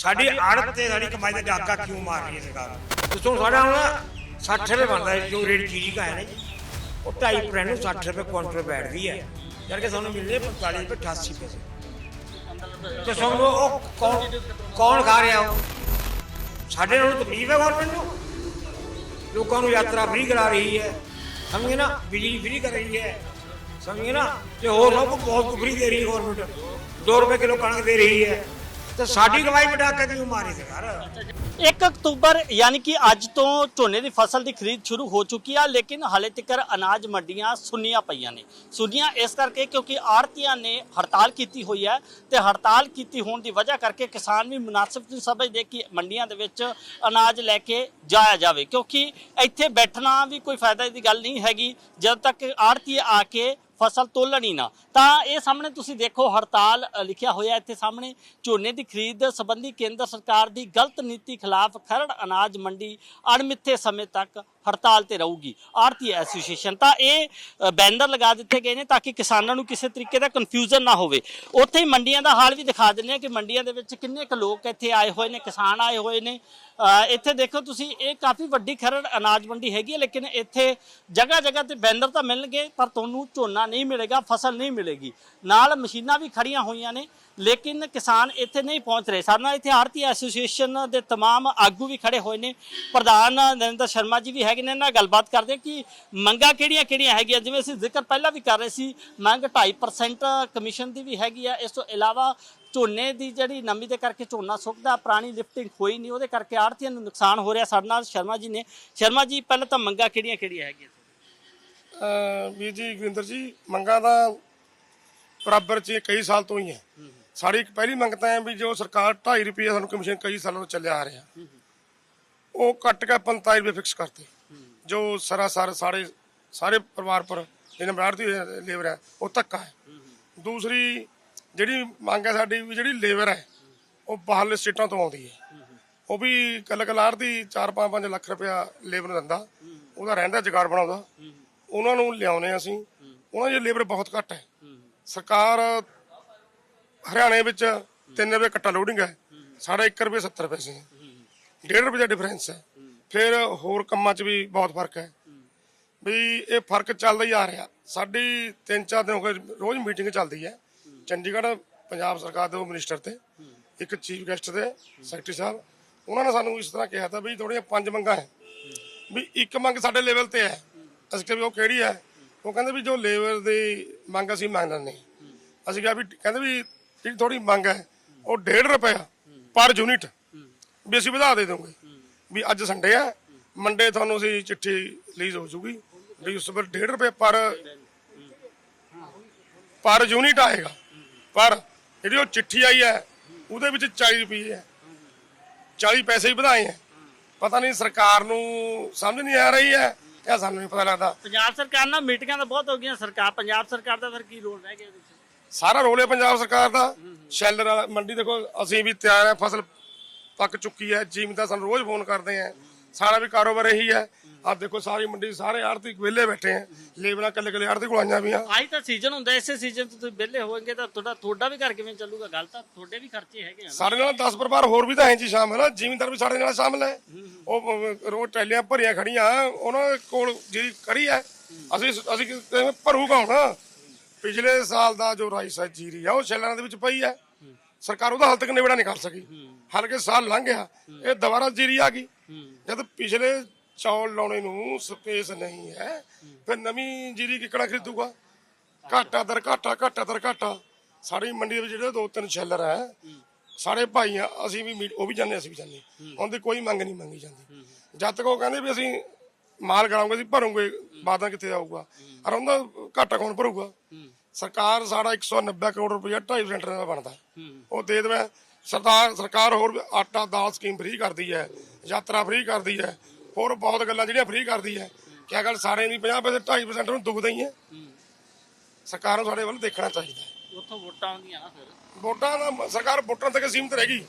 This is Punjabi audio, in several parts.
ਸਾਡੀ ਆੜਤ ਤੇ ਸਾਡੀ ਕਮਾਈ ਦਾ ਡਾਕਾ ਕਿਉਂ ਮਾਰ ਰਹੀ ਹੈ ਸਰਕਾਰ? ਦੱਸੋ ਸਾਡਾ ਹੁਣ 60 ਰੁਪਏ ਬਣਦਾ ਹੈ ਜੋ ਰੇਟ ਚੀਜ਼ ਦਾ ਹੈ ਨਾ ਜੀ। ਉਹ 2.5 ਨੂੰ 60 ਰੁਪਏ ਕੁਇੰਟਲ ਬੈਠਦੀ ਹੈ। ਜਦ ਕਿ ਸਾਨੂੰ ਮਿਲਦੇ 45 ਰੁਪਏ 88 ਪੈਸੇ ਤੇ ਸਾਨੂੰ ਉਹ ਕੌਣ ਕੌਣ ਖਾ ਰਿਹਾ ਉਹ? ਸਾਡੇ ਨਾਲ ਤਕਲੀਫ ਹੈ ਗਵਰਨਮੈਂਟ ਨੂੰ। ਲੋਕਾਂ ਨੂੰ ਯਾਤਰਾ ਫ੍ਰੀ ਕਰਾ ਰਹੀ ਹੈ। ਸਮਝੇ ਨਾ ਬਿਜਲੀ ਫ੍ਰੀ ਕਰ ਰਹੀ ਹੈ। ਸਮਝੇ ਨਾ ਤੇ ਹੋਰ ਸਭ ਕੁਛ ਬਹੁਤ ਫ੍ਰੀ ਦੇ ਰਹੀ ਹੈ ਗਵਰਨਮੈਂਟ 2 ਰੁਪਏ ਕਿਲੋ ਕਣਕ ਦੇ ਰਹੀ ਹੈ। ਤੇ ਸਾਡੀ ਕਮਾਈ ਵਟਾ ਕੇ ਕਿਉਂ ਮਾਰੀ ਸਰਕਾਰ 1 ਅਕਤੂਬਰ, ਯਾਨੀ ਕਿ ਅੱਜ ਤੋਂ ਝੋਨੇ ਦੀ ਫਸਲ ਦੀ ਖਰੀਦ ਸ਼ੁਰੂ ਹੋ ਚੁੱਕੀ ਆ, ਲੇਕਿਨ ਹਾਲੇ ਤੱਕ ਅਨਾਜ ਮੰਡੀਆਂ ਸੁੰਨੀਆਂ ਪਈਆਂ ਨੇ। ਸੁੰਨੀਆਂ ਇਸ ਕਰਕੇ ਕਿਉਂਕਿ ਆੜਤੀਆਂ ਨੇ ਹੜਤਾਲ ਕੀਤੀ ਹੋਈ ਹੈ ਤੇ ਹੜਤਾਲ ਕੀਤੀ ਹੋਣ ਦੀ ਵਜ੍ਹਾ ਕਰਕੇ ਕਿਸਾਨ ਵੀ ਮੁਨਾਸਿਬ ਨਹੀਂ ਸਮਝਦੇ ਕਿ ਮੰਡੀਆਂ ਦੇ ਵਿੱਚ ਅਨਾਜ ਲੈ ਕੇ ਜਾਇਆ ਜਾਵੇ। ਕਿਉਂਕਿ ਇੱਥੇ ਬੈਠਣਾ ਵੀ ਕੋਈ ਫਾਇਦਾ ਦੀ ਗੱਲ ਨਹੀਂ ਹੈਗੀ। ਜਦ ਤੱਕ ਆੜਤੀ ਆ ਕੇ ਫਸਲ ਤੋਲਣ ਹੀ ਨਾ। ਤਾਂ ਇਹ ਸਾਹਮਣੇ ਤੁਸੀਂ ਦੇਖੋ ਹੜਤਾਲ ਲਿਖਿਆ ਹੋਇਆ ਇੱਥੇ ਸਾਹਮਣੇ। ਝੋਨੇ ਦੀ ਖਰੀਦ ਸੰਬੰਧੀ ਕੇਂਦਰ ਸਰਕਾਰ ਦੀ ਗਲਤ ਨੀਤੀ ਖਿਲਾਫ ਖਰੜ ਅਨਾਜ ਮੰਡੀ ਅਣਮਿੱਥੇ ਸਮੇਂ ਤੱਕ ਹੜਤਾਲ ਤੇ ਰਹੂਗੀ। ਆਰਤੀ ਐਸੋਸੀਏਸ਼ਨ, ਤਾਂ ਇਹ ਬੈਨਰ ਲਗਾ ਦਿੱਤੇ ਗਏ ਨੇ ਤਾਂ ਕਿ ਕਿਸਾਨਾਂ ਨੂੰ ਕਿਸੇ ਤਰੀਕੇ ਦਾ ਕਨਫਿਊਜ਼ਨ ਨਾ ਹੋਵੇ। ਉੱਥੇ ਹੀ ਮੰਡੀਆਂ ਦਾ ਹਾਲ ਵੀ ਦਿਖਾ ਦਿੰਦੇ ਆ ਕਿ ਮੰਡੀਆਂ ਦੇ ਵਿੱਚ ਕਿੰਨੇ ਕੁ ਲੋਕ ਇੱਥੇ ਆਏ ਹੋਏ ਨੇ, ਕਿਸਾਨ ਆਏ ਹੋਏ ਨੇ। ਇੱਥੇ ਦੇਖੋ ਤੁਸੀਂ, ਇਹ ਕਾਫੀ ਵੱਡੀ ਖਰੜ ਅਨਾਜ ਮੰਡੀ ਹੈਗੀ ਹੈ, ਲੇਕਿਨ ਇੱਥੇ ਜਗ੍ਹਾ ਜਗ੍ਹਾ ਤੇ ਬੈਨਰ ਤਾਂ ਮਿਲਣਗੇ, ਪਰ ਤੁਹਾਨੂੰ ਝੋਨਾ ਨਹੀਂ ਮਿਲੇਗਾ, ਫਸਲ ਨਹੀਂ ਮਿਲੇਗੀ। ਨਾਲ ਮਸ਼ੀਨਾਂ ਵੀ ਖੜੀਆਂ ਹੋਈਆਂ ਨੇ। ਲੇਕਿਨ ਕਿਸਾਨ ਇੱਥੇ ਨਹੀਂ ਪਹੁੰਚ ਰਹੇ। ਸਾਡੇ ਨਾਲ ਇੱਥੇ ਆੜਤੀ ਐਸੋਸੀਏਸ਼ਨ ਦੇ ਤਮਾਮ ਆਗੂ ਵੀ ਖੜੇ ਹੋਏ ਨੇ। ਪ੍ਰਧਾਨ ਨਰਿੰਦਰ ਸ਼ਰਮਾ ਜੀ ਵੀ ਹੈਗੇ ਨੇ। ਨਾਲ ਗੱਲਬਾਤ ਕਰਦੇ ਕਿ ਮੰਗਾਂ ਕਿਹੜੀਆਂ ਕਿਹੜੀਆਂ ਹੈਗੀਆਂ? ਜਿਵੇਂ ਅਸੀਂ ਜ਼ਿਕਰ ਪਹਿਲਾਂ ਵੀ ਕਰ ਰਹੇ ਸੀ ਮੰਗ 2.5% ਕਮਿਸ਼ਨ ਦੀ ਵੀ ਹੈਗੀ ਆ। ਇਸ ਤੋਂ ਇਲਾਵਾ ਝੋਨੇ ਦੀ ਜਿਹੜੀ ਨਮੀ ਦੇ ਕਰਕੇ ਝੋਨਾ ਸੁੱਕਦਾ ਪੁਰਾਣੀ ਲਿਫਟਿੰਗ ਹੋਈ ਨਹੀਂ ਉਹਦੇ ਕਰਕੇ ਆੜਤੀਆਂ ਨੂੰ ਨੁਕਸਾਨ ਹੋ ਰਿਹਾ। ਸਾਡੇ ਨਾਲ ਸ਼ਰਮਾ ਜੀ ਨੇ। ਸ਼ਰਮਾ ਜੀ ਪਹਿਲਾਂ ਤਾਂ ਮੰਗਾਂ ਕਿਹੜੀਆਂ ਕਿਹੜੀਆਂ ਹੈਗੀਆਂ? ਵੀਰ ਜੀ ਗੁਰਿੰਦਰ ਜੀ ਮੰਗਾਂ ਦਾ ਬਰਾਬਰ ਚ ਕਈ ਸਾਲ ਤੋਂ ਹੀ। ਹੈ। ਸਾਡੀ ਇੱਕ ਪਹਿਲੀ ਮੰਗ ਤਾਂ ਹੈ ਵੀ ਜੋ ਸਰਕਾਰ 2.5 ਰੁਪਏ ਸਾਨੂੰ ਕਮਿਸ਼ਨ ਕਈ ਸਾਲਾਂ ਤੋਂ ਚੱਲਿਆ ਆ ਰਿਹਾ। ਉਹ ਕੱਟ ਕੇ 45 ਰੁਪਏ ਫਿਕਸ ਕਰਤੇ। ਜੋ ਸਰਾਸਰ ਸਾਰੇ ਸਾਰੇ ਪਰਿਵਾਰ ਪਰ ਜਿਹਨੇ ਦੀ ਲੇਬਰ ਹੈ ਉਹ ਧੱਕਾ ਹੈ। ਦੂਸਰੀ ਜਿਹੜੀ ਮੰਗ ਹੈ ਸਾਡੀ ਵੀ ਜਿਹੜੀ ਲੇਬਰ ਹੈ ਉਹ ਬਾਹਰਲੇ ਸਟੇਟਾਂ ਤੋਂ ਆਉਂਦੀ ਹੈ। ਉਹ ਵੀ ਕੱਲ ਕਲਾਰ ਦੀ 4-5 ਲੱਖ ਰੁਪਇਆ ਲੇਬਰ ਨੂੰ ਦਿੰਦਾ ਉਹਦਾ ਰਹਿੰਦਾ ਜੁਗਾੜ ਬਣਾਉਂਦਾ। ਉਹਨਾਂ ਨੂੰ ਲਿਆਉਨੇ ਅਸੀਂ। ਉਹਨਾਂ ਦੀ ਲੇਬਰ ਬਹੁਤ ਘੱਟ ਹੈ। ਸਰਕਾਰ ਹਰਿਆਣੇ ਵਿੱਚ 3 ਰੁਪਏ ਕੱਟਾ ਲੋਡਿੰਗ ਹੈ, ਸਾਡਾ 1 ਰੁਪਏ 70 ਪੈਸੇ ਹੈ। 1.5 ਰੁਪਏ ਦਾ ਡਿਫਰੈਂਸ ਹੈ। ਫਿਰ ਹੋਰ ਕੰਮਾਂ 'ਚ ਵੀ ਬਹੁਤ ਫ਼ਰਕ ਹੈ। ਵੀ ਇਹ ਫ਼ਰਕ ਚੱਲਦਾ ਹੀ ਆ ਰਿਹਾ। ਸਾਡੀ 3-4 ਦਿਨ ਹੋ ਗਏ, ਰੋਜ਼ ਮੀਟਿੰਗ ਚੱਲਦੀ ਹੈ। ਚੰਡੀਗੜ੍ਹ ਪੰਜਾਬ ਸਰਕਾਰ ਦੇ ਮਿਨਿਸਟਰ ਤੇ, ਇੱਕ ਚੀਫ ਗੈਸਟ ਦੇ ਸੈਕਟਰੀ ਸਾਹਿਬ, ਉਹਨਾਂ ਨੇ ਸਾਨੂੰ ਇਸ ਤਰ੍ਹਾਂ ਕਿਹਾ ਤਾਂ ਵੀ ਥੋੜੀਆਂ ਪੰਜ ਮੰਗਾਂ ਹੈ। ਵੀ ਇੱਕ ਮੰਗ ਸਾਡੇ ਲੈਵਲ ਤੇ ਹੈ। ਅਸੀਂ ਕਿਹਾ ਵੀ ਉਹ ਕਿਹੜੀ ਹੈ? ਉਹ ਕਹਿੰਦੇ ਵੀ ਜੋ ਲੇਬਰ ਦੀ ਮੰਗ ਅਸੀਂ ਮੰਗ ਲੈਂਦੇ ਅਸੀਂ ਕਿਹਾ ਵੀ, ਕਹਿੰਦੇ ਵੀ ਜਿਹੜੀ ਥੋੜੀ ਮੰਗ ਹੈ, ਉਹ 1.5 ਰੁਪਇਆ ਪਰ ਯੂਨਿਟ। ਵੀ ਅਸੀਂ ਵਧਾ ਦੇ ਦੋਗੇ ਵੀ ਅੱਜ ਸੰਡੇ ਹੈ ਮੰਡੇ ਤੁਹਾਨੂੰ ਅਸੀਂ ਚਿੱਠੀ ਰਿਲੀਜ਼ ਹੋ ਜੂਗੀ। ਵੀ ਉਸ ਪਰ 1.5 ਰੁਪਏ ਪਰ ਪਰ ਯੂਨਿਟ ਆਏਗਾ। ਪਰ ਜਿਹੜੀ ਉਹ ਚਿੱਠੀ ਆਈ ਹੈ, ਉਹਦੇ ਵਿੱਚ 40 ਰੁਪਏ ਹੈ। 40 ਪੈਸੇ ਹੀ ਵਧਾਏ ਹੈ। ਪਤਾ ਨਹੀਂ ਸਰਕਾਰ ਨੂੰ ਸਮਝ ਨਹੀਂ ਆ ਰਹੀ ਹੈ ਜਾਂ ਸਾਨੂੰ ਨਹੀਂ ਪਤਾ ਲੱਗਦਾ। ਪੰਜਾਬ ਸਰਕਾਰ ਨਾਲ ਮੀਟਿੰਗਾਂ ਤਾਂ ਬਹੁਤ ਹੋ ਗਈਆਂ। ਸਰਕਾਰ, ਪੰਜਾਬ ਸਰਕਾਰ ਦਾ ਫਿਰ ਕੀ ਰੋਲ ਰਹਿ ਗਿਆ ਇਹਦੇ ਵਿੱਚ? ਸਾਰਾ ਰੋਲ ਪੰਜਾਬ ਸਰਕਾਰ ਦਾ। ਸ਼ੈਲਰ ਵਾਲਾ ਮੰਡੀ ਦੇਖੋ ਅਸੀਂ ਵੀ ਤਿਆਰ ਹੈ ਫਸਲ ਪੱਕ ਚੁੱਕੀ ਹੈ ਜੀਮਦਾਰ ਸਾਨੂੰ ਰੋਜ਼ ਫੋਨ ਕਰਦੇ ਆ ਸਾਰਾ ਵੀ ਕਾਰੋਬਾਰ ਇਹੀ ਹੈ। ਆਹ ਦੇਖੋ ਸਾਰੀ ਮੰਡੀ ਸਾਰੇ ਆੜਤੀ ਵਿਹਲੇ ਬੈਠੇ ਆ ਲੇਬਰਾਂ ਕੱਲੇ ਕੱਲੇ ਆੜਤੀ ਕੋਲ ਆਈਆਂ ਵੀ ਆ ਆਹੀ ਤਾਂ ਸੀਜ਼ਨ ਹੁੰਦਾ ਇਸੇ ਸੀਜ਼ਨ ਤੋਂ ਤੁਸੀਂ ਵਿਹਲੇ ਹੋਵੋਗੇ ਤਾਂ ਤੁਹਾਡਾ ਤੁਹਾਡਾ ਵੀ ਘਰ ਕਿਵੇਂ ਚੱਲੂਗਾ? ਗੱਲ ਤਾਂ ਤੁਹਾਡੇ ਵੀ ਖਰਚੇ ਹੈਗੇ ਆ ਨਾ। ਸਾਡੇ ਨਾਲ 10 ਪਰਿਵਾਰ ਹੋਰ ਵੀ ਤਾਂ ਐਂ ਜੀ ਸ਼ਾਮਲ ਆ। ਜ਼ਿਮੀਂਦਾਰ ਵੀ ਸਾਡੇ ਨਾਲ ਸ਼ਾਮਲ ਹੈ। ਉਹ ਅਹ, ਰੋਜ਼ ਟੈਲੀਆਂ ਭਰੀਆਂ ਖੜੀਆਂ। ਉਹਨਾਂ ਕੋਲ ਜਿਹੜੀ ਕਰੀ ਹੈ ਅਸੀਂ ਅਸੀਂ ਕਿਵੇਂ ਭਰੂਗਾ ਹੁਣ? ਪਿਛਲੇ ਸਾਲ ਦਾ ਜੋ ਰਾਈਸ ਹੈ ਜੀਰੀ ਆ, ਉਹ ਸ਼ੈਲਰਾਂ ਦੇ ਵਿੱਚ ਪਈ ਹੈ ਸਰਕਾਰ ਉਹਦਾ ਹਾਲ ਤੱਕ ਨਿਬੜਾ ਨਹੀਂ ਕਰ ਸਕੀ। ਹਲਕੇ ਸਾਲ ਲੰਘ ਗਿਆ। ਇਹ ਦੁਬਾਰਾ ਜੀਰੀ ਆ ਗਈ। ਜਦ ਪਿਛਲੇ ਚੌਲ ਲਾਉਣੇ ਨੂੰ ਸਪੇਸ ਨਹੀਂ ਹੈ, ਫਿਰ ਨਵੀਂ ਜੀਰੀ ਕਿਕੜਾ ਖਰੀਦੂਗਾ? ਘਾਟਾ ਦਰ ਘਾਟਾ ਘਾਟਾ ਦਰ ਘਾਟਾ। ਸਾਡੀ ਮੰਡੀ ਦੇ ਵਿੱਚ ਜਿਹੜੇ ਦੋ ਤਿੰਨ ਸ਼ੈਲਰ ਹੈ ਸਾਰੇ ਭਾਈ ਆ ਅਸੀਂ ਵੀ ਉਹ ਵੀ ਜਾਂਦੇ, ਅਸੀਂ ਵੀ ਜਾਂਦੇ। ਉਹਦੀ ਕੋਈ ਮੰਗ ਨਹੀਂ ਮੰਗੀ ਜਾਂਦੀ। ਜਦ ਤੱਕ ਉਹ ਕਹਿੰਦੇ ਵੀ ਅਸੀਂ ਮਾਲ ਗਲਾਉਂਗੇ ਅਸੀਂ ਭਰੂਗੇ ਬਾਦਾਂ ਕਿੱਥੇ ਆਊਗਾ? ਔਰ ਉਹਦਾ ਘਾਟਾ ਕੌਣ ਭਰੂਗਾ? ਸਰਕਾਰ ਸਾਡਾ 190 ਕਰੋੜ ਰੁਪਇਆ 2.5% ਦਾ ਬਣਦਾ। ਉਹ ਦੇ ਦੇਵੇ। ਸਰਦਾਰ ਸਰਕਾਰ ਹੋਰ ਆਟਾ ਦਾਲ ਸਕੀਮ ਫ੍ਰੀ ਕਰਦੀ ਹੈ ਯਾਤਰਾ ਫ੍ਰੀ ਕਰਦੀ ਹੈ ਹੋਰ ਬਹੁਤ ਗੱਲਾਂ ਜਿਹੜੀਆਂ ਫ੍ਰੀ ਕਰਦੀ ਹੈ। ਕਿਆ ਗੱਲ ਸਾਰੇ ਨਹੀਂ 50 ਪੈਸੇ 2.5% ਨੂੰ ਦੁਖਦਾ ਹੀ ਹੈ? ਸਰਕਾਰ ਨੂੰ ਸਾਡੇ ਵੱਲ ਦੇਖਣਾ ਚਾਹੀਦਾ ਹੈ। ਉੱਥੋਂ ਵੋਟਾਂ ਆਉਂਦੀਆਂ ਨਾ ਫਿਰ। ਵੋਟਾਂ ਦਾ ਸਰਕਾਰ ਵੋਟਾਂ ਤੱਕ ਸੀਮਿਤ ਰਹਿ ਗਈ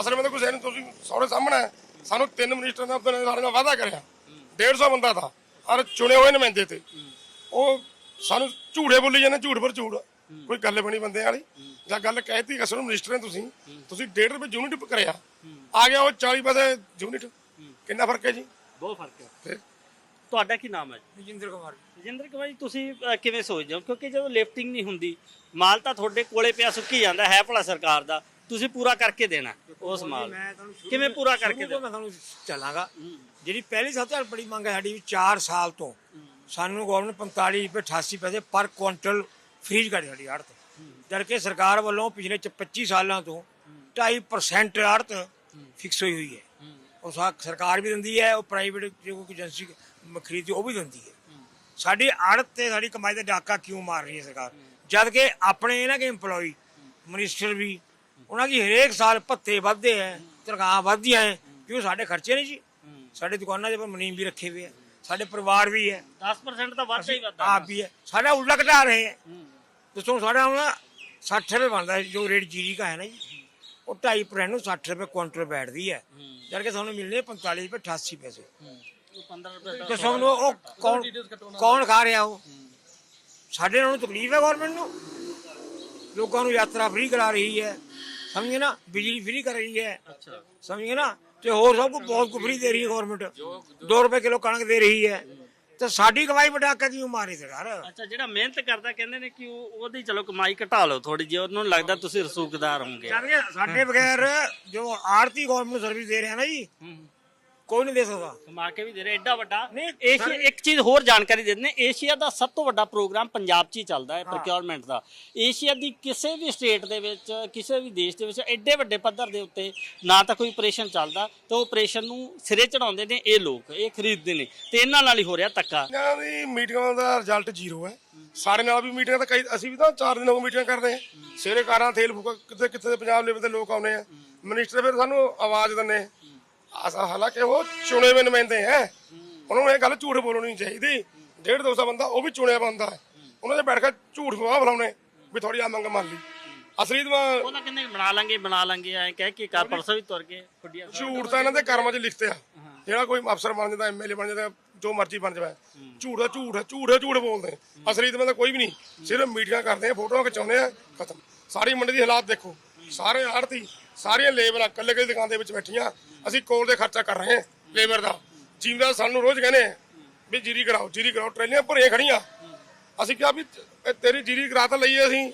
ਅਸਲ ਵਿੱਚ ਕੁਝ ਨਹੀਂ ਤੁਸੀਂ ਸੌਰੇ ਸਾਹਮਣੇ। ਸਾਨੂੰ ਤਿੰਨ ਮਿਨਿਸਟਰ ਆਪਣੇ ਸਾਡੇ ਨਾਲ ਵਾਅਦਾ ਕਰਿਆ। 150 ਬੰਦਾ ਦਾ ਔਰ ਚੁਣੇ ਹੋਏ ਨੁਮਾਇੰਦੇ ਤੇ। ਉਹ ਸਾਨੂੰ ਝੂੜੇ ਬੋਲੀ ਜਾਂਦੇ ਝੂਠ ਪਰ ਝੂਠ। ਕੋਈ ਗੱਲ ਬਣੀ ਬੰਦੇ ਵਾਲੀ। ਜਾਂ ਗੱਲ ਕਹਿਤੀ ਕਸਰ ਨੂੰ ਮਿਨਿਸਟਰ ਨੇ ਤੁਸੀਂ। ਤੁਸੀਂ 1.5 ਰੁਪਏ ਯੂਨਿਟ ਕਰਿਆ। ਆ ਗਿਆ ਉਹ 40 ਪੈਸੇ ਯੂਨਿਟ ਕਿੰਨਾ ਫ਼ਰਕ ਹੈ ਜੀ? ਬਹੁਤ ਫ਼ਰਕ ਹੈ। ਫਿਰ? ਤੁਹਾਡਾ ਕੀ ਨਾਮ ਹੈ ਜੀ? ਰਜਿੰਦਰ ਕੁਮਾਰ ਰਜਿੰਦਰ ਕੁਮਾਰ ਜੀ ਤੁਸੀਂ ਕਿਵੇਂ ਸੋਚਦੇ ਹੋ? ਕਿਉਂਕਿ ਜਦੋਂ ਲਿਫਟਿੰਗ ਨਹੀਂ ਹੁੰਦੀ ਮਾਲ ਤਾਂ ਤੁਹਾਡੇ ਕੋਲੇ ਪਿਆ ਸੁੱਕੀ ਜਾਂਦਾ ਹੈ ਭਲਾ ਸਰਕਾਰ ਦਾ। ਤੁਸੀਂ ਪੂਰਾ ਕਰਕੇ ਦੇਣਾ। ਉਸ ਮਾਲ ਨੂੰ। ਮੈਂ ਤੁਹਾਨੂੰ ਸ਼ੁਰੂ ਕਿਵੇਂ ਪੂਰਾ ਕਰਕੇ ਸ਼ੁਰੂ ਤੋਂ ਦੇਣਾ ਮੈਂ ਤੁਹਾਨੂੰ ਚੱਲਾਂਗਾ। ਜਿਹੜੀ ਪਹਿਲੀ ਸਭ ਤੋਂ ਬੜੀ ਮੰਗ ਹੈ ਸਾਡੀ ਵੀ 4 ਸਾਲ ਤੋਂ। ਸਾਨੂੰ ਗਵਰਨਮੈਂਟ 45 ਰੁਪਏ 88 ਪੈਸੇ ਪਰ ਕੁਇੰਟਲ ਫ੍ਰੀਜ ਕਰ ਸਾਡੀ ਆੜਤ। ਜਦ ਕਿ ਸਰਕਾਰ ਵੱਲੋਂ ਪਿਛਲੇ ਚ 25 ਸਾਲਾਂ ਤੋਂ 2.5% ਆੜਤ ਫਿਕਸ ਹੋਈ ਹੋਈ ਹੈ। ਉਹ ਸਾ ਸਰਕਾਰ ਵੀ ਦਿੰਦੀ ਹੈ ਉਹ ਪ੍ਰਾਈਵੇਟ ਜੋ ਕੋਈ ਏਜੰਸੀ ਖਰੀਦਦੀ ਉਹ ਵੀ ਦਿੰਦੀ ਹੈ। ਸਾਡੀ ਆੜਤ ਤੇ ਸਾਡੀ ਕਮਾਈ ਦਾ ਡਾਕਾ ਕਿਉਂ ਮਾਰ ਰਹੀ ਹੈ ਸਰਕਾਰ? ਜਦ ਕਿ ਆਪਣੇ ਇਹਨਾਂ ਕੇ EMPLOYE ਮਿਨਿਸਟਰ ਵੀ ਉਹਨਾਂ ਦੀ ਹਰੇਕ ਸਾਲ ਭੱਤੇ ਵੱਧਦੇ ਹੈ ਤਨਖਾਹਾਂ ਵੱਧਦੀਆਂ ਹੈ ਕਿਉਂ ਸਾਡੇ ਖਰਚੇ ਨਹੀਂ ਜੀ। ਸਾਡੇ ਦੁਕਾਨਾਂ ਦੇ ਪਰ ਮਨੀਮ ਵੀ ਰੱਖੇ ਹੋਏ ਹੈ ਸਾਡੇ ਪਰਿਵਾਰ ਵੀ ਹੈ 10% ਤਾਂ ਵੱਧ ਹੀ ਵੱਧਦਾ ਆਪ ਵੀ ਹੈ ਸਾਡਾ ਉਲਟਾ ਘਟਾ ਰਹੇ ਹੈ। ਦੱਸੋ ਸਾਡਾ ਹੁਣ 60 ਰੁਪਏ ਬਣਦਾ ਜੋ ਰੇਟ ਜੀਰੀ ਦਾ ਹੈ ਨਾ ਜੀ। ਉਹ 2.5% ਨੂੰ 60 ਰੁਪਏ ਕੁਇੰਟਲ ਬੈਠਦੀ ਹੈ। ਜਦ ਕਿ ਸਾਨੂੰ ਮਿਲਨੇ 45 ਰੁਪਏ 88 ਪੈਸੇ। 15 ਰੁਪਏ ਦੱਸੋ ਉਹ ਕੌਣ ਕੌਣ ਖਾ ਰਿਹਾ ਉਹ? ਸਾਡੇ ਨਾਲ ਤਕਲੀਫ ਹੈ ਗਵਰਨਮੈਂਟ ਨੂੰ। ਲੋਕਾਂ ਨੂੰ ਯਾਤਰਾ ਫ੍ਰੀ ਕਰਾ ਰਹੀ ਹੈ ਸਮਝੇ ਨਾ ਬਿਜਲੀ ਫ੍ਰੀ ਕਰ ਰਹੀ ਹੈ। ਅੱਛਾ। ਸਮਝੇ ਨਾ ਤੇ ਹੋਰ ਸਭ ਕੁਝ ਬਹੁਤ ਕੁ ਫ੍ਰੀ ਦੇ ਰਹੀ ਹੈ ਗਵਰਨਮੈਂਟ 2 ਰੁਪਏ ਕਿਲੋ ਕਣਕ ਦੇ ਰਹੀ ਹੈ। ਤੇ ਸਾਡੀ ਕਮਾਈ ਵਟਾਕਾ ਕਿਉਂ ਮਾਰੀ ਸਰਕਾਰ ਅੱਛਾ ਜਿਹੜਾ ਮਿਹਨਤ ਕਰਦਾ ਕਹਿੰਦੇ ਨੇ ਕਿ ਉਹ ਉਹਦੀ ਚਲੋ ਕਮਾਈ ਘਟਾ ਲਓ ਥੋੜੀ ਜਿਹੀ ਉਹਨੂੰ ਲੱਗਦਾ ਤੁਸੀਂ ਰਸੂਖਦਾਰ ਕਿ ਸਾਡੇ ਬਗੈਰ ਜੋ ਆਰਤੀ ਗਵਰਨਮੈਂਟ ਸਰਵਿਸ ਦੇ ਰਿਹਾ ਨਾ ਜੀ ਕੋਈ ਨਹੀਂ ਦੇ ਸਕਦਾ। ਕਮਾ ਕੇ ਵੀ ਦੇ ਰਹੇ ਐਡਾ ਵੱਡਾ। ਨਹੀਂ, ਏਸ਼ੀਆ ਇੱਕ ਚੀਜ਼ ਹੋਰ ਜਾਣਕਾਰੀ ਦੇ ਦਿੰਦੇ ਏਸ਼ੀਆ ਦਾ ਸਭ ਤੋਂ ਵੱਡਾ ਪ੍ਰੋਗਰਾਮ ਪੰਜਾਬ 'ਚ ਹੀ ਚੱਲਦਾ ਹੈ ਪ੍ਰੋਕਿਉਰਮੈਂਟ ਦਾ। ਏਸ਼ੀਆ ਦੀ ਕਿਸੇ ਵੀ ਸਟੇਟ ਦੇ ਵਿੱਚ ਕਿਸੇ ਵੀ ਦੇਸ਼ ਦੇ ਵਿੱਚ ਐਡੇ ਵੱਡੇ ਪੱਧਰ ਦੇ ਉੱਤੇ ਨਾ ਤਾਂ ਕੋਈ ਆਪਰੇਸ਼ਨ ਚੱਲਦਾ ਤੇ ਆਪਰੇਸ਼ਨ ਨੂੰ ਸਿਰੇ ਚੜਾਉਂਦੇ ਨੇ ਇਹ ਲੋਕ ਇਹ ਖਰੀਦਦੇ ਨੇ ਤੇ ਇਹਨਾਂ ਨਾਲ ਹੀ ਹੋ ਰਿਹਾ ਧੱਕਾ। ਇਹਨਾਂ ਦੀ ਮੀਟਿੰਗਾਂ ਦਾ ਰਿਜ਼ਲਟ ਜ਼ੀਰੋ ਹੈ। ਸਾਡੇ ਨਾਲ ਵੀ ਮੀਟਿੰਗਾਂ ਤਾਂ ਕਈ ਅਸੀਂ ਵੀ ਤਾਂ 4 ਦਿਨ ਹੋ ਗਏ ਮੀਟਿੰਗ ਕਰਦੇ ਹਾਂ। ਸਵੇਰੇ ਕਾਰਾਂ ਤੇਲ ਫੂਕਾ ਕਿਤੇ ਕਿਤੇ ਦੇ ਪੰਜਾਬ ਲੈਵਲ ਦੇ ਲੋਕ ਆਉਨੇ ਆ। ਮਿਨਿਸਟਰ ਫਿਰ ਸਾਨੂੰ ਆਵਾਜ਼ ਦਿੰਦੇ ਅਸਾਂ ਹਾਲਾਂਕਿ ਉਹ ਚੁਣੇ ਹੋਏ ਨੁਮਾਇੰਦੇ ਹੈ। ਉਹਨਾਂ ਨੂੰ ਇਹ ਗੱਲ ਝੂਠ ਬੋਲਣੀ ਨਹੀਂ ਚਾਹੀਦੀ। ਡੇਢ ਦੋ ਸੌ ਬੰਦਾ ਉਹ ਵੀ ਚੁਣਿਆ ਬੰਦਾ ਹੈ। ਉਹਨਾਂ ਦੇ ਬੈਠ ਕੇ ਝੂਠ ਫਵਾ ਬੁਲਾਉਣੇ ਵੀ ਥੋੜੀ ਆ ਮੰਗ ਮੰਨ ਲਈ। ਅਸਲੀ ਤਾਂ ਉਹ ਤਾਂ ਕਹਿੰਦੇ ਬਣਾ ਲਾਂਗੇ ਬਣਾ ਲਾਂਗੇ ਐ ਕਹਿ ਕੇ ਕਰ ਪਰਸੋਂ ਵੀ ਤੁਰ ਗਏ। ਖੁੱਡੀਆਂ ਝੂਠ ਤਾਂ ਇਹਨਾਂ ਦੇ ਕਰਮਾਂ 'ਚ ਲਿਖਤੇ ਆ। ਜਿਹੜਾ ਕੋਈ ਅਫਸਰ ਬਣ ਜਾਂਦਾ ਐਮਐਲਏ ਬਣ ਜਾਂਦਾ ਜੋ ਮਰਜ਼ੀ ਬਣ ਜਾਵੇ। ਝੂਠ ਦਾ ਝੂਠ ਹੈ ਝੂਠ ਹੈ ਝੂਠ ਬੋਲਦੇ ਅਸਲੀ ਤਾਂ ਕੋਈ ਵੀ ਨਹੀਂ। ਸਿਰਫ ਮੀਟਿੰਗਾਂ ਕਰਦੇ ਆ ਫੋਟੋਆਂ ਖਿਚਾਉਂਦੇ ਆ ਖਤਮ। ਸਾਰੀ ਮੰਡੀ ਦੀ ਹਾਲਾਤ ਦੇਖੋ। ਸਾਰੇ ਆੜਤੀ ਸਾਰੀਆਂ ਲੇਬਰਾਂ ਕੱਲੇ ਕੱਲੇ ਦੁਕਾਨ ਦੇ ਵਿੱਚ ਬੈਠੀਆਂ। ਅਸੀਂ ਕੋਲ ਦੇ ਖਰਚਾ ਕਰ ਰਹੇ ਹਾਂ ਲੇਬਰ ਦਾ। ਜਿੰਦਾ ਸਾਨੂੰ ਰੋਜ਼ ਕਹਿੰਦੇ ਆ ਵੀ ਜੀਰੀ ਕਰਾਓ ਜੀਰੀ ਕਰਾਓ, ਟਰੇਲੀਆਂ ਭਰੀਆਂ ਖੜੀਆਂ। ਅਸੀਂ ਕਿਹਾ ਵੀ ਇਹ ਤੇਰੀ ਜੀਰੀ ਕਰਾ ਤਾਂ ਲਈਏ ਅਸੀਂ।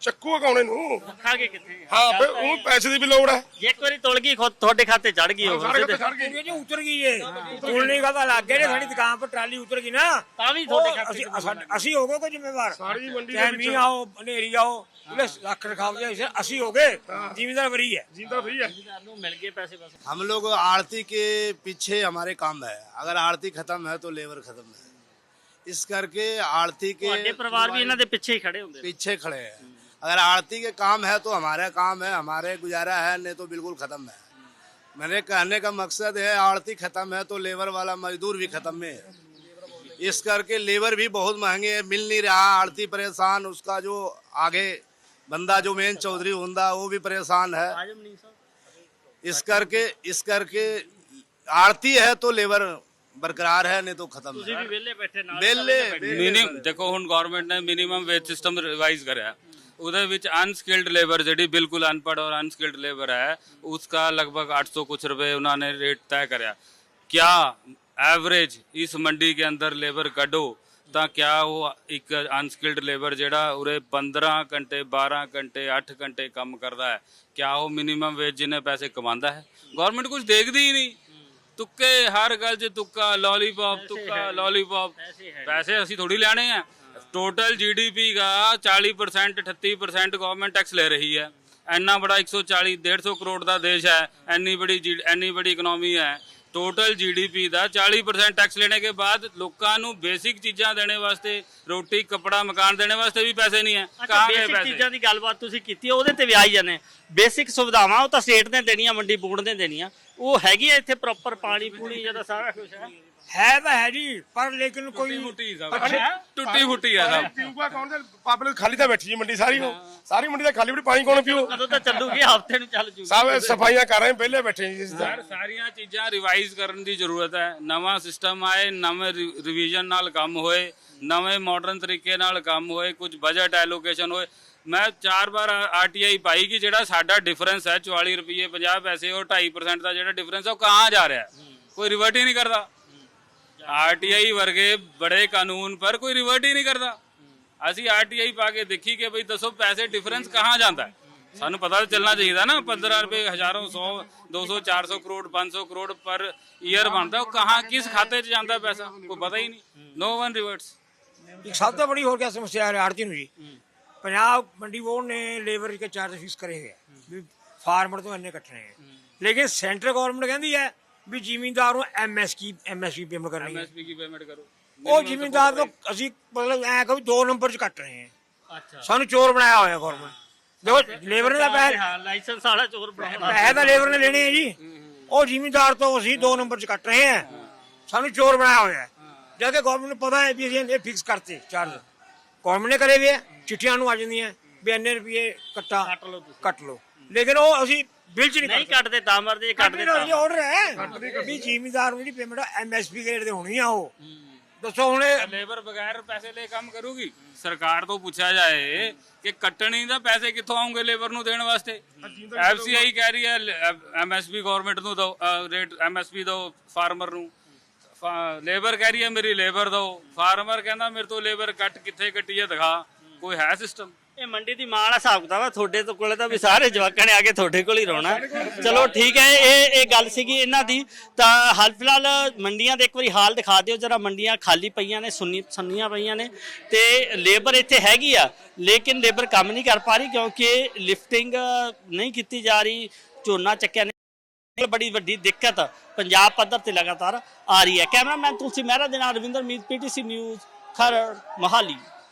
ਚੱਕੂ ਅਕਾਉਣੇ ਨੂੰ ਖਾਗੇ ਕਿੱਥੇ ਹਾਂ ਫਿਰ ਉਹਨੂੰ ਪੈਸੇ ਦੀ ਵੀ ਲੋੜ ਹੈ ਜੇ ਇੱਕ ਵਾਰੀ ਤੁਲ ਗਈ ਖੁਦ ਤੁਹਾਡੇ ਖਾਤੇ ਚੜ ਗਈ ਉਹ ਸਾਰੇ ਕਿਤੇ ਸਿੱਧੇ। ਛੱਡ ਗਏ ਇਹ ਜੀ ਉਤਰ ਗਈ ਏ ਤੁਲਨੇ ਦਾ ਤਾਂ ਲੱਗ ਗਿਆ ਜੇ ਸਾਡੀ ਦੁਕਾਨ ਪਰ ਟਰਾਲੀ ਉਤਰ ਗਈ ਨਾ ਤਾਂ ਵੀ ਤੁਹਾਡੇ ਉਹ ਖਾਤੇ ਅਸੀਂ ਚ ਸਾਡ- ਅਸੀਂ ਹੋ ਗਏ ਕੋਈ ਜ਼ਿੰਮੇਵਾਰ ਸਾਰੀ ਮੰਡੀ ਦੇ ਚਾਹੇ ਵਿੱਚ ਮੀਂਹ ਆਓ ਹਨੇਰੀ ਆਓ ਉਹਦੇ ਰੱਖ ਰਖਾਵ ਦੇ ਵਿੱਚ ਅਸੀਂ ਹੋ ਗਏ ਜ਼ਿਮੀਦਾਰ ਵਰੀ ਹੈ ਜਿੰਦਾ ਫ੍ਰੀ ਹੈ ਨੂੰ ਮਿਲ ਗਏ ਪੈਸੇ ਬਸ हम लोग आरती के पीछे हमारे काम है अगर आरती खत्म है तो लेबर खत्म है इस करके आरती ਤੁਹਾਡੇ के ਪਰਿਵਾਰ ਵੀ ਇਹਨਾਂ ਦੇ ਪਿੱਛੇ ਹੀ ਖੜੇ ਹੁੰਦੇ ਨੇ। पीछे खड़े हैं अगर आरती के काम है तो हमारा काम है हमारे गुजारा है नहीं तो बिल्कुल खत्म है मेरे कहने का मकसद है आरती खत्म है तो लेबर वाला मजदूर भी खत्म है इस करके लेबर भी बहुत महंगे है मिल नहीं रहा आरती परेशान उसका जो आगे बंदा जो मेन चौधरी हुंदा वो भी परेशान है ਆਜਮ ਨਹੀਂ ਸਾਹਿਬ इस करके इस करके आरती है तो लेबर ਬਰਕਰਾਰ ਹੈ ਨਹੀਂ ਤਾਂ ਖਤਮ ਤੁਸੀਂ ਵੀ ਵਿਹਲੇ ਬੈਠੇ ਨਾਲ ਵਿਹਲੇ ਮਿਨੀਮ ਦੇਖੋ ਹੁਣ ਗਵਰਨਮੈਂਟ ਨੇ ਮਿਨੀਮਮ ਵੇਜ ਸਿਸਟਮ ਰਿਵਾਈਜ਼ ਕਰਿਆ। ਉਹਦੇ ਵਿੱਚ ਅਨਸਕਿਲਡ ਲੇਬਰ ਜਿਹੜੀ ਬਿਲਕੁਲ ਅਨਪੜ੍ਹ ਔਰ ਅਨਸਕਿਲਡ ਲੇਬਰ ਹੈ ਉਸਕਾ ਲਗਭਗ 800 ਕੁਛ ਰੁਪਏ ਉਹਨਾਂ ਨੇ ਰੇਟ ਤੈਅ ਕਰਿਆ। क्या एवरेज इस मंडी के अंदर लेबर कढो ਤਾਂ ਕਿਆ ਉਹ ਇੱਕ ਅਨਸਕਿਲਡ ਲੇਬਰ ਜਿਹੜਾ ਉਰੇ 15 ਘੰਟੇ 12 ਘੰਟੇ 8 ਘੰਟੇ ਕੰਮ ਕਰਦਾ ਹੈ ਕਿਆ ਉਹ ਮਿਨੀਮਮ ਵੇਜ ਜਿੰਨੇ ਪੈਸੇ ਕਮਾਉਂਦਾ ਹੈ? ਗਵਰਨਮੈਂਟ ਕੁਝ ਦੇਖਦੀ ਹੀ ਨਹੀਂ। ਤੁੱਕੇ ਹਰ ਗੱਲ 'ਚ ਤੁੱਕਾ ਲੋਲੀਪੌਪ ਤੁੱਕਾ ਲੋਲੀਪੌਪ ਪੈਸੇ ਅਸੀਂ ਥੋੜੀ ਲੈਣੇ ਆ। ਟੋਟਲ ਜੀਡੀਪੀ ਦਾ 40% 38% ਗਵਰਨਮੈਂਟ ਟੈਕਸ ਲੈ ਰਹੀ ਹੈ। ਇੰਨਾ ਬੜਾ 140 150 ਕਰੋੜ ਦਾ ਦੇਸ਼ ਹੈ। ਇੰਨੀ ਬੜੀ ਇੰਨੀ ਬੜੀ ਇਕਨੋਮੀ ਹੈ। ਟੋਟਲ ਜੀਡੀਪੀ ਦਾ 40% ਟੈਕਸ ਲੈਣੇ ਕੇ ਬਾਅਦ ਲੋਕਾਂ ਨੂੰ ਬੇਸਿਕ ਚੀਜ਼ਾਂ ਦੇਣੇ ਵਾਸਤੇ ਰੋਟੀ ਕੱਪੜਾ ਮਕਾਨ ਦੇਣੇ ਵਾਸਤੇ ਵੀ ਪੈਸੇ ਨਹੀਂ ਹੈ। ਕਹਾਂ ਗਏ ਬੇਸਿਕ ਪੈਸੇ? ਚੀਜ਼ਾਂ ਦੀ ਗੱਲਬਾਤ ਤੁਸੀਂ ਕੀਤੀ ਉਹਦੇ ਤੇ ਵੀ ਆਈ ਜਾਂਦੇ ਬੇਸਿਕ ਸੁਵਿਧਾਵਾਂ ਉਹ ਤਾਂ ਸਟੇਟ ਨੇ ਦੇਣੀਆਂ ਮੰਡੀ ਬੋਰਡ ਨੇ ਦੇਣੀਆਂ। ਉਹ ਹੈਗੀ ਆ ਇੱਥੇ ਪ੍ਰੋਪਰ ਪਾਣੀ ਪੂਣੀ ਜਿਹਦਾ ਸਾਰਾ ਕੁਝ ਹੈ। ਹੈ ਤਾਂ ਹੈ ਜੀ ਪਰ ਲੇਕਿਨ ਕੋਈ ਟੁੱਟੀ ਸਭ। ਟੁੱਟੀ ਫੁੱਟੀ ਆ ਸਭ। ਪੀਊਗਾ ਕੌਣ ਤੇ? ਪਬਲਿਕ ਖਾਲੀ ਤਾਂ ਬੈਠੀ ਹੈ ਮੰਡੀ ਸਾਰੀ ਨੂੰ ਸਾਰੀ ਮੰਡੀ ਦਾ ਖਾਲੀ ਬੜੀ ਪਾਣੀ ਕੌਣ ਪੀਊ? ਕਦੋਂ ਤਾਂ ਚੱਲੂਗੀ ਹਫ਼ਤੇ ਨੂੰ ਚੱਲ ਜੂਗੀ। ਸਭ ਸਫਾਈਆਂ ਕਰ ਰਹੇ ਵਿਹਲੇ ਬੈਠੇ ਜੀ ਸਰ ਸਾਰੀਆਂ ਚੀਜ਼ਾਂ ਰਿਵਾਈਜ਼ ਕਰਨ ਦੀ ਜ਼ਰੂਰਤ ਹੈ। ਨਵਾਂ ਸਿਸਟਮ ਆਏ ਨਵੇਂ ਰਿਵੀਜ਼ਨ ਨਾਲ ਕੰਮ ਹੋਏ ਨਵੇਂ ਮਾਡਰਨ ਤਰੀਕੇ ਨਾਲ ਕੰਮ ਹੋਏ ਕੁਝ ਬਜਟ ਐਲੋਕੇਸ਼ਨ ਹੋਏ। ਮੈਂ ਚਾਰ ਵਾਰ ਆਰਟੀਆਈ ਪਾਈ ਕਿ ਜਿਹੜਾ ਸਾਡਾ ਡਿਫਰੈਂਸ ਹੈ 44 ਰੁਪਏ 50 ਪੈਸੇ ਔਰ 2.5% ਦਾ ਜਿਹੜਾ ਡਿਫਰੈਂਸ ਹੈ ਉਹ ਕਹਾਂ ਜਾ ਰਿਹਾ ਹੈ ਕੋਈ ਰਿਵਰਟ ਹੀ ਨਹੀਂ ਕਰਦਾ ਆਰਟੀਆਈ ਵਰਗੇ ਬੜੇ ਕਾਨੂੰਨ ਪਰ ਕੋਈ ਰਿਵਰਟ ਹੀ ਨਹੀਂ ਕਰਦਾ ਅਸੀਂ ਆਰਟੀਆਈ ਪਾ ਕੇ ਦੇਖੀ ਕਿ ਬਈ ਦੱਸੋ ਪੈਸੇ ਡਿਫਰੈਂਸ ਕਹਾਂ ਜਾਂਦਾ ਹੈ ਸਾਨੂੰ ਪਤਾ ਤਾਂ ਚੱਲਣਾ ਚਾਹੀਦਾ ਨਾ 15 ਰੁਪਏ ਹਜ਼ਾਰਾਂ 100 200 400 ਕਰੋੜ 500 ਕਰੋੜ ਪਰ ਈਅਰ ਬਣਦਾ ਉਹ ਕਹਾਂ ਕਿਸ ਖਾਤੇ 'ਚ ਜਾਂਦਾ ਪੈਸਾ ਕੋਈ ਪਤਾ ਹੀ ਨਹੀਂ ਨੋ ਵਨ ਰਿਵਰਟਸ ਇੱਕ ਸਭ ਤੋਂ ਬੜੀ ਹੋਰ ਕੀ ਸਮੱਸਿਆ ਹੈ ਆੜਤੀ ਨੂੰ ਜੀ ਪੰਜਾਬ ਮੰਡੀ ਬੋਰਡ ਨੇ ਲੇਬਰ ਕੇ ਚਾਰਜ ਫਿਕਸ ਕਰੇ ਹੋਏ ਆ ਵੀ ਫਾਰਮਰ ਤੋਂ ਇੰਨੇ ਕੱਟਣੇ ਹੈ। ਲੇਕਿਨ ਸੈਂਟਰ ਗਵਰਨਮੈਂਟ ਕਹਿੰਦੀ ਹੈ ਵੀ ਜ਼ਿਮੀਂਦਾਰ ਨੂੰ ਐਮਐਸਪੀ ਐਮਐਸਪੀ ਪੇਮੈਂਟ ਕਰਨੀ ਹੈ। ਐਮਐਸਪੀ ਕੀ ਪੇਮੈਂਟ ਕਰੋ। ਉਹ ਜ਼ਿਮੀਂਦਾਰ ਤੋਂ ਅਸੀਂ ਮਤਲਬ ਐ ਕਹੋ ਦੋ ਨੰਬਰ 'ਚ ਕੱਟ ਰਹੇ ਹਾਂ ਅੱਛਾ। ਸਾਨੂੰ ਚੋਰ ਬਣਾਇਆ ਹੋਇਆ ਗਵਰਨਮੈਂਟ ਦੇਖੋ ਲੇਬਰ ਨੇ ਤਾਂ ਪੈਸੇ ਲਾਇਸੈਂਸ ਵਾਲਾ ਚੋਰ ਬਣਾਉਣਾ ਪੈਸੇ ਤਾਂ ਲੇਬਰ ਨੇ ਲੈਣੇ ਹੈ ਜੀ ਉਹ ਜ਼ਿਮੀਂਦਾਰ ਤੋਂ ਅਸੀਂ ਦੋ ਨੰਬਰ 'ਚ ਕੱਟ ਰਹੇ ਹਾਂ। ਸਾਨੂੰ ਚੋਰ ਬਣਾਇਆ ਹੋਇਆ। ਜਦ ਕਿ ਗਵਰਨਮੈਂਟ ਨੂੰ ਪਤਾ ਹੈ ਵੀ ਅਸੀਂ ਇਹ ਫਿਕਸ ਕਰਤੇ ਚਾਰਜ। ਗਵਰਨਮੈਂਟ ਨੇ ਕਰੇ ਵੇ ਚਿੱਠੀਆਂ ਨੂੰ ਆ ਜਾਂਦੀਆਂ ਵੀ ਇੰਨੇ ਰੁਪਏ ਕੱਟਾ ਕੱਟ ਲਓ ਤੁਸੀਂ। ਕੱਟ ਲਓ। ਲੇਕਿਨ ਉਹ ਅਸੀਂ ਬਿੱਲ 'ਚ ਨਹੀਂ ਕੱਟਦੇ। ਤਾਂ ਮਰਦੇ ਜੇ ਕੱਟਦੇ ਤਾਂ ਆਰਡਰ ਹੈ। ਵੀ ਜ਼ਿਮੀਂਦਾਰ ਨੂੰ ਜਿਹੜੀ ਪੇਮੈਂਟ ਐਮਐਸਪੀ ਗ੍ਰੇਡ ਦੇ ਹੋਣੀ ਆ ਉਹ। ਦੱਸੋ ਹੁਣ ਇਹ ਲੇਬਰ ਬਗੈਰ ਪੈਸੇ ਲੈ ਕੰਮ ਕਰੂਗੀ? ਸਰਕਾਰ ਤੋਂ ਪੁੱਛਿਆ ਜਾਏ ਕਿ ਕੱਟਣੀ ਦਾ ਪੈਸੇ ਕਿੱਥੋਂ ਆਉਂਗੇ ਲੇਬਰ ਨੂੰ ਦੇਣ ਵਾਸਤੇ? ਐਫਸੀਆਈ ਕਹਿ ਰਹੀ ਹੈ ਐਮਐਸਪੀ ਗਵਰਨਮੈਂਟ ਨੂੰ ਦੋ ਰੇਟ ਐਮਐਸਪੀ ਦੋ ਫਾਰਮਰ ਨੂੰ। ਲੇਬਰ ਕਹਿ ਰਹੀ ਹੈ ਮੇਰੀ ਲੇਬਰ ਦੋ ਫਾਰਮਰ ਕਹਿੰਦਾ ਮੇਰੇ ਤੋਂ ਲੇਬਰ ਕੱਟ ਕਿੱਥੇ ਕੱਟੀ ਹੈ ਦਿਖਾ। ਕੋਈ ਹੈ ਸਿਸਟਮ ਇਹ ਮੰਡੀ ਦੀ ਮਾਂ ਵਾਲਾ ਹਿਸਾਬ ਕਿਤਾਬ ਆ। ਤੁਹਾਡੇ ਤੋਂ ਕੋਲੇ ਤਾਂ ਵੀ ਸਾਰੇ ਜਵਾਕਾਂ ਨੇ ਆ ਕੇ ਤੁਹਾਡੇ ਕੋਲ ਹੀ ਰੋਣਾ। ਚਲੋ ਠੀਕ ਹੈ ਇਹ ਇਹ ਗੱਲ ਸੀਗੀ ਇਹਨਾਂ ਦੀ। ਤਾਂ ਹਾਲ ਫਿਲਹਾਲ ਮੰਡੀਆਂ ਦੇ ਇੱਕ ਵਾਰੀ ਹਾਲ ਦਿਖਾ ਦਿਓ। ਜਰਾ ਮੰਡੀਆਂ ਖਾਲੀ ਪਈਆਂ ਨੇ ਸੁੰਨੀ ਸੁੰਨੀਆਂ ਪਈਆਂ ਨੇ। ਤੇ ਲੇਬਰ ਇੱਥੇ ਹੈਗੀ ਆ ਲੇਕਿਨ ਲੇਬਰ ਕੰਮ ਨਹੀਂ ਕਰ ਪਾ ਰਹੀ ਕਿਉਂਕਿ ਲਿਫਟਿੰਗ ਨਹੀਂ ਕੀਤੀ ਜਾ ਰਹੀ। ਝੋਨਾ ਚੱਕਿਆ ਨਹੀਂ ਬੜੀ ਵੱਡੀ ਦਿੱਕਤ ਪੰਜਾਬ ਪੱਧਰ ਤੇ ਲਗਾਤਾਰ ਆ ਰਹੀ ਹੈ। ਕੈਮਰਾਮੈਨ ਤੁਲਸੀ ਮਹਿਰਾ ਦੇ ਨਾਲ ਰਵਿੰਦਰ ਮੀਤ, ਪੀਟੀਸੀ ਨਿਊਜ਼, ਖਰੜ, ਮਹਾਲੀ।